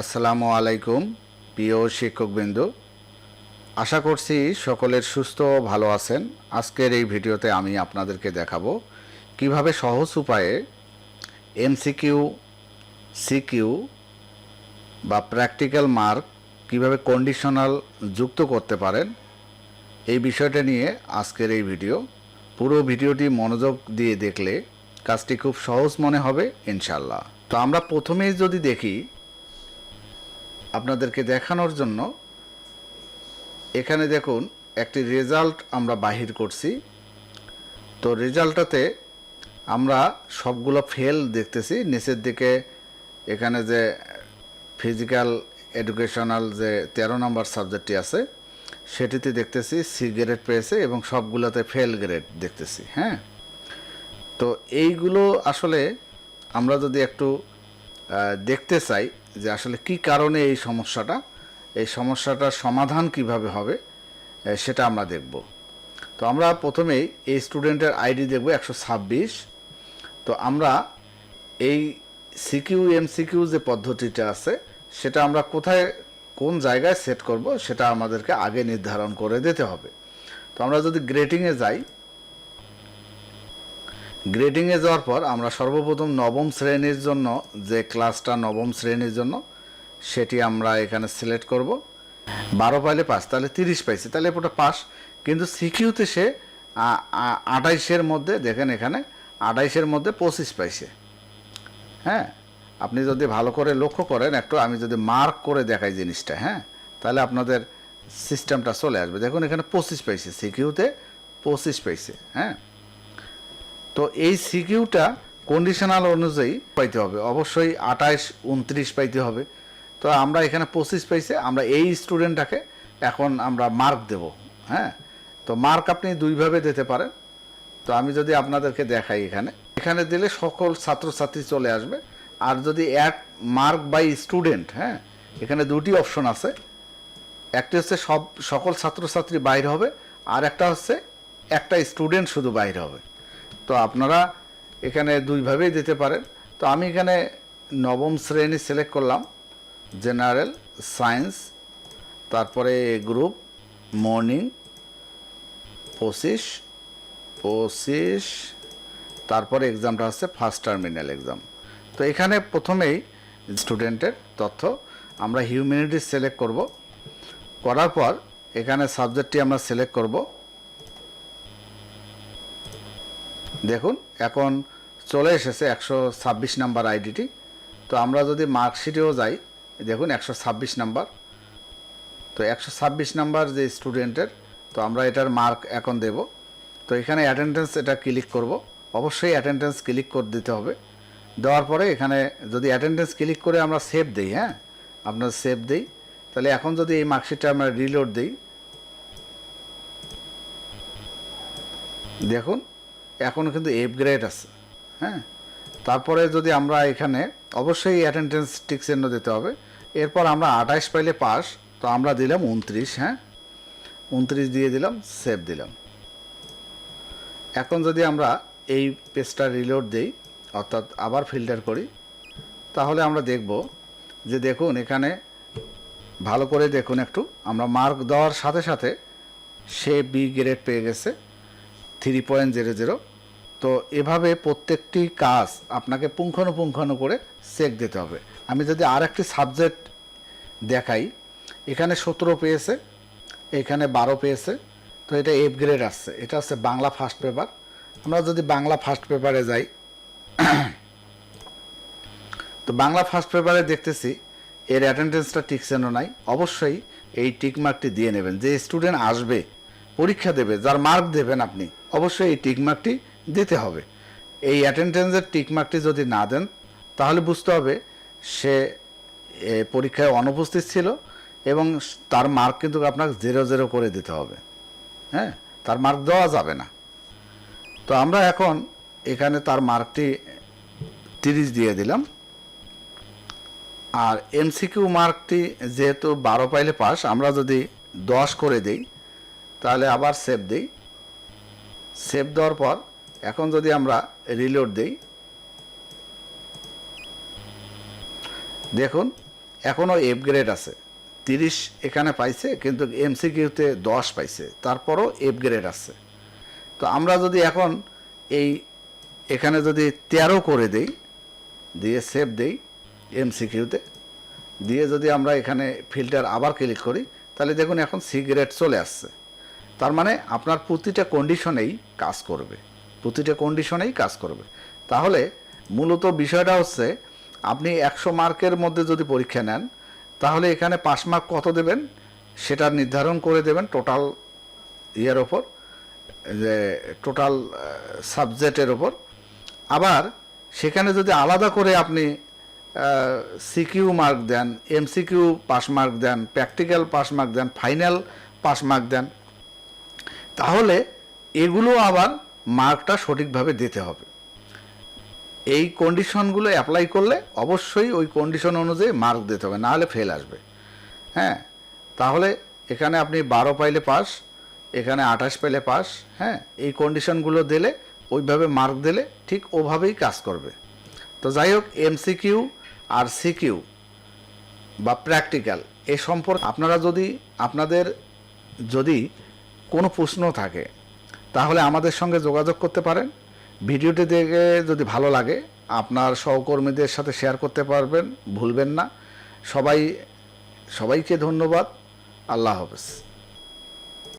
আসসালামু আলাইকুম, প্রিয় শিক্ষকবৃন্দ। আশা করছি সকলের সুস্থ ভালো আছেন। আজকের এই ভিডিওতে আমি আপনাদেরকে দেখাবো কীভাবে সহজ উপায়ে এমসিকিউ, সিকিউ বা প্র্যাকটিক্যাল মার্ক কীভাবে কন্ডিশনাল যুক্ত করতে পারেন, এই বিষয়টা নিয়ে আজকের এই ভিডিও। পুরো ভিডিওটি মনোযোগ দিয়ে দেখলে কাজটি খুব সহজ মনে হবে ইনশাল্লাহ তো আমরা প্রথমেই যদি দেখি আপনাদেরকে দেখানোর জন্য, এখানে দেখুন, একটি রেজাল্ট আমরা বাহির করছি। তো রেজাল্টটাতে আমরা সবগুলো ফেল দেখতেছি। নিচের দিকে এখানে যে ফিজিক্যাল এডুকেশনাল যে তেরো নম্বর সাবজেক্টটি আছে, সেটিতে দেখতেছি সি গ্রেড পেয়েছে এবং সবগুলোতে ফেল গ্রেড দেখতেছি হ্যাঁ? তো এইগুলো আসলে আমরা যদি একটু দেখতে চাই যে আসলে কি কারণে এই সমস্যাটা, এই সমস্যাটার সমাধান কীভাবে হবে সেটা আমরা দেখব। তো আমরা প্রথমেই এই স্টুডেন্টের আইডি দেখব একশো ছাব্বিশ। তো আমরা এই সিকিউ, এমসিকিউ যে পদ্ধতিটা আছে, সেটা আমরা কোথায়, কোন জায়গায় সেট করব, সেটা আমাদেরকে আগে নির্ধারণ করে দিতে হবে। তো আমরা যদি গ্রেটিংয়ে যাই গ্রেডিংয়ে যাওয়ার পর আমরা সর্বপ্রথম নবম শ্রেণির জন্য যে ক্লাসটা নবম শ্রেণির জন্য, সেটি আমরা এখানে সিলেক্ট করব। বারো পাইলে পাস তাহলে তিরিশ পাইছে, তাহলে ওটা পাস। কিন্তু সিকিউতে সে আঠাইশের মধ্যে, দেখেন এখানে, আঠাইশের মধ্যে পঁচিশ পাইছে। হ্যাঁ? আপনি যদি ভালো করে লক্ষ্য করেন, একটু আমি যদি মার্ক করে দেখাই জিনিসটা হ্যাঁ? তাহলে আপনাদের সিস্টেমটা চলে আসবে। দেখুন এখানে পঁচিশ পাইছে সিকিউতে পঁচিশ পাইছে হ্যাঁ? তো এই সিকিউটা কন্ডিশনাল অনুযায়ী পাইতে হবে। অবশ্যই আঠাইশ, উনত্রিশ পাইতে হবে। তো আমরা এখানে পঁচিশ পাইছে, আমরা এই স্টুডেন্টটাকে এখন আমরা মার্ক দেব হ্যাঁ? তো মার্ক আপনি দুইভাবে দিতে পারেন। তো আমি যদি আপনাদেরকে দেখাই এখানে। এখানে দিলে সকল ছাত্রছাত্রী চলে আসবে। আর যদি এক মার্ক বাই স্টুডেন্ট হ্যাঁ? এখানে দুটি অপশন আছে। একটি হচ্ছে সব, সকল ছাত্রছাত্রী বাইরে হবে, আর একটা হচ্ছে একটা স্টুডেন্ট শুধু বাইরে হবে। তো আপনারা এখানে দুইভাবেই দিতে পারেন। তো আমি এখানে নবম শ্রেণি সিলেক্ট করলাম জেনারেল সায়েন্স তারপরে গ্রুপ মর্নিং পঁচিশ পঁচিশ, তারপরে এক্সামটা হচ্ছে ফার্স্ট টার্মিনাল এক্সাম তো এখানে প্রথমেই স্টুডেন্টের তথ্য আমরা হিউম্যানিটিস সিলেক্ট করব। করার পর এখানে সাবজেক্টটি আমরা সিলেক্ট করব। দেখুন, এখন চলে এসেছে একশো ছাব্বিশ নাম্বার আইডিটি। তো আমরা যদি মার্কশিটেও যাই, দেখুন একশো ছাব্বিশ নাম্বার। তো একশো ছাব্বিশ নাম্বার যে স্টুডেন্টের, তো আমরা এটার মার্ক এখন দেব। তো এখানে অ্যাটেন্ডেন্স এটা ক্লিক করব। অবশ্যই অ্যাটেন্ডেন্স ক্লিক করে দিতে হবে। দেওয়ার পরে এখানে যদি অ্যাটেন্ডেন্স ক্লিক করে আমরা সেভ দিই হ্যাঁ? আপনার সেভ দিই। তাহলে এখন যদি এই মার্কশিটটা আমরা রিলোড দিই, দেখুন এখন কিন্তু এফ গ্রেড আছে। হ্যাঁ? তারপরে যদি আমরা এখানে, অবশ্যই অ্যাটেন্ডেন্স টিক চিহ্ন দিতে হবে। এরপর আমরা আঠাশ পাইলে পাস, তো আমরা দিলাম উনত্রিশ হ্যাঁ? উনত্রিশ দিয়ে দিলাম সেভ দিলাম। এখন যদি আমরা এই পেজটা রিলোড দিই, অর্থাৎ আবার ফিল্টার করি, তাহলে আমরা দেখব যে দেখুন এখানে ভালো করে দেখুন একটু, আমরা মার্ক দেওয়ার সাথে সাথে সে বি গ্রেড পেয়ে গেছে। Three point zero zero. তো এভাবে প্রত্যেকটি কাজ আপনাকে পুঙ্খানুপুঙ্খানু করে চেক দিতে হবে। আমি যদি আর একটি সাবজেক্ট দেখাই, এখানে সতেরো পেয়েছে, এখানে বারো পেয়েছে, তো এটা এফ গ্রেড আসছে। এটা হচ্ছে বাংলা ফার্স্ট পেপার আমরা যদি বাংলা ফার্স্ট পেপারে যাই, তো বাংলা ফার্স্ট পেপারে দেখতেছি, এর অ্যাটেন্ডেন্সটা টিকছেনও নাই। অবশ্যই এই টিকমার্কটি দিয়ে নেবেন। যে স্টুডেন্ট আসবে, পরীক্ষা দেবে, যার মার্ক দেবেন আপনি অবশ্যই এই টিকমার্কটি দিতে হবে। এই অ্যাটেন্ডেন্সের টিকমার্কটি যদি না দেন, তাহলে বুঝতে হবে সে পরীক্ষায় অনুপস্থিত ছিল এবং তার মার্ক কিন্তু আপনাকে জিরো জিরো করে দিতে হবে। হ্যাঁ? তার মার্ক দেওয়া যাবে না। তো আমরা এখন এখানে তার মার্কটি তিরিশ দিয়ে দিলাম। আর এমসিকিউ মার্কটি যেহেতু বারো পাইলে পাস, আমরা যদি দশ করে দিই, তাহলে আবার সেভ দিই। সেভ দেওয়ার পর, এখন যদি আমরা রিলোড দিই, দেখুন এখনও এফ গ্রেড আছে। তিরিশ এখানে পাইছে, কিন্তু এমসিকিউতে দশ পাইছে। তারপরও এফ গ্রেড আছে। তো আমরা যদি এখন এই এখানে যদি তেরো করে দেই, দিয়ে সেভ দেই এমসিকিউতে দিয়ে যদি আমরা এখানে ফিল্টার আবার ক্লিক করি, তাহলে দেখুন এখন সিগারেট চলে আসছে। তার মানে আপনার প্রতিটা কন্ডিশনেই কাজ করবে। প্রতিটা কন্ডিশনেই কাজ করবে। তাহলে মূলত বিষয়টা হচ্ছে, আপনি একশো মার্কের মধ্যে যদি পরীক্ষা নেন, তাহলে এখানে পাস মার্ক কত দেবেন? সেটা নির্ধারণ করে দেবেন টোটাল ইয়ের ওপর, যে টোটাল সাবজেক্টের ওপর। আবার সেখানে যদি আলাদা করে আপনি সিকিউ মার্ক দেন এমসিকিউ পাস মার্ক দেন প্র্যাকটিক্যাল পাস মার্ক দেন ফাইনাল পাস মার্ক দেন তাহলে এগুলো আবার মার্কটা সঠিকভাবে দিতে হবে। এই কন্ডিশনগুলো অ্যাপ্লাই করলে অবশ্যই ওই কন্ডিশন অনুযায়ী মার্ক দিতে হবে নাহলে ফেল আসবে। হ্যাঁ তাহলে এখানে আপনি বারো পাইলে পাস, এখানে আঠাশ পাইলে পাস হ্যাঁ এই কন্ডিশনগুলো দিলে, ওইভাবে মার্ক দিলে ঠিক ওভাবেই কাজ করবে। তো যাই হোক এমসিকিউ আর সিকিউ বা প্র্যাকটিক্যাল, এ সম্পর্কে আপনারা যদি আপনাদের যদি কোনো প্রশ্ন থাকে, তাহলে আমাদের সঙ্গে যোগাযোগ করতে পারেন। ভিডিওটি দেখে যদি ভালো লাগে, আপনার সহকর্মীদের সাথে শেয়ার করতে পারবেন, ভুলবেন না। সবাই, সবাইকে ধন্যবাদ। আল্লাহ হাফেজ।